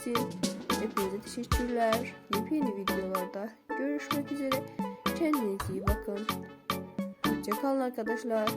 için hepinize teşekkürler. Yepyeni videolarda görüşmek üzere. Kendinize iyi bakın. Hoşçakalın arkadaşlar.